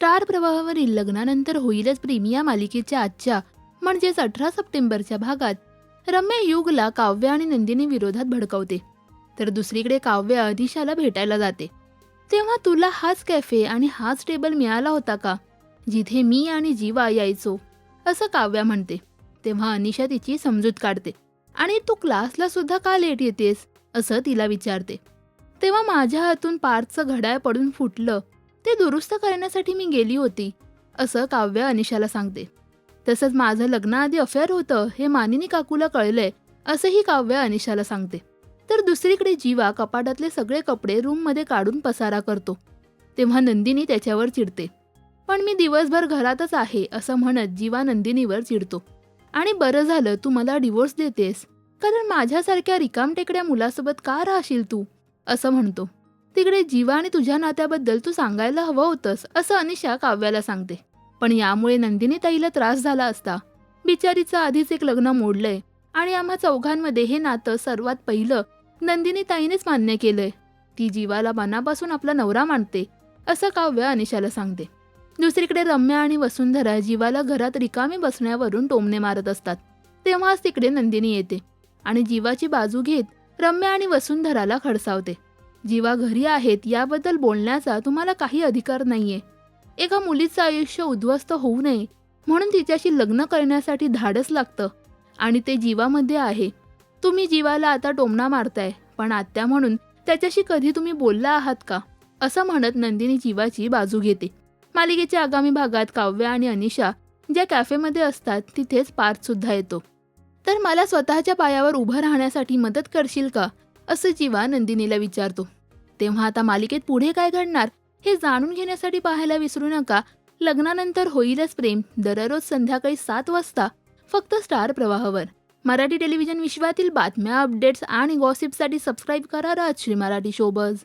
Star प्रवाहावरील लग्नानंतर होईलच प्रेम या मालिकेच्या आजच्या म्हणजेच अठरा सप्टेंबरच्या भागात रम्या युगला काव्य आणि नंदिनी विरोधात भडकवते. तर दुसरीकडे काव्य अनिशाला भेटायला जाते. तेव्हा तुला हाच कॅफे आणि हाच टेबल मिळाला होता का? जिथे मी आणि जीवा यायचो असं काव्या म्हणते. तेव्हा अनिशा तिची समजूत काढते. आणि तू क्लासला सुद्धा का लेट येतेस? असं तिला विचारते. तेव्हा माझ्या हातून पार्थचं घड्याळ पडून फुटलं. ते दुरुस्त करण्यासाठी मी गेली होती असं काव्य अनिशाला सांगते. तसंच माझं लग्नाआधी अफेअर होतं हे मानिनी काकूला कळलंय असंही काव्य अनिशाला सांगते. तर दुसरीकडे जीवा कपाटातले सगळे कपडे रूममध्ये काढून पसारा करतो. तेव्हा नंदिनी त्याच्यावर चिडते. पण मी दिवसभर घरातच आहे असं म्हणत जीवा नंदिनीवर चिडतो. आणि बरं झालं तू मला डिवोर्स देतेस. कारण माझ्यासारख्या रिकामटेकड्या मुलासोबत का राहशील तू? असं म्हणतो. तिकडे जीवा आणि तुझ्या नात्याबद्दल तू सांगायला हवं होतंस असं अनिशा काव्याला सांगते. पण यामुळे नंदिनी ताईला त्रास झाला असता. बिचारीचं आधीच एक लग्न मोडलंय आणि आम्हा चौघांमध्ये हे नातं सर्वात पहिलं नंदिनी ताईनेच मान्य केलंय. ती जीवाला मनापासून आपला नवरा मानते असं काव्य अनिशाला सांगते. दुसरीकडे रम्या आणि वसुंधरा जीवाला घरात रिकामी बसण्यावरून टोमणे मारत असतात. तेव्हाच तिकडे नंदिनी येते आणि जीवाची बाजू घेत रम्या आणि वसुंधराला खडसावते. जीवा घरी आहेत याबद्दल बोलण्याचा तुम्हाला काही अधिकार नाहीये. एका मुलीचं आयुष्य उद्ध्वस्त होऊ नये म्हणून तिच्याशी लग्न करण्यासाठी धाडस लागतं आणि ते जीवामध्ये आहे. तुम्ही जीवाला आता टोमणा मारताय पण आत्या म्हणून त्याच्याशी कधी तुम्ही बोलला आहात का? असं म्हणत नंदिनी जीवाची बाजू घेते. मालिकेच्या आगामी भागात काव्य आणि अनिशा ज्या कॅफेमध्ये असतात तिथेच पार्थ सुद्धा येतो. तर मला स्वतःच्या पायावर उभं राहण्यासाठी मदत करशील का? असं जीवा नंदिनीला विचारतो. तेव्हा आता मालिकेत पुढे काय घडणार हे जाणून घेण्यासाठी पाहायला विसरू नका. लग्नानंतर होईलच प्रेम. दररोज संध्याकाळी सात वाजता फक्त स्टार प्रवाहावर. मराठी टेलिव्हिजन विश्वातील बातम्या अपडेट्स आणि गॉसिपसाठी सबस्क्राईब करा राजश्री मराठी शोबज.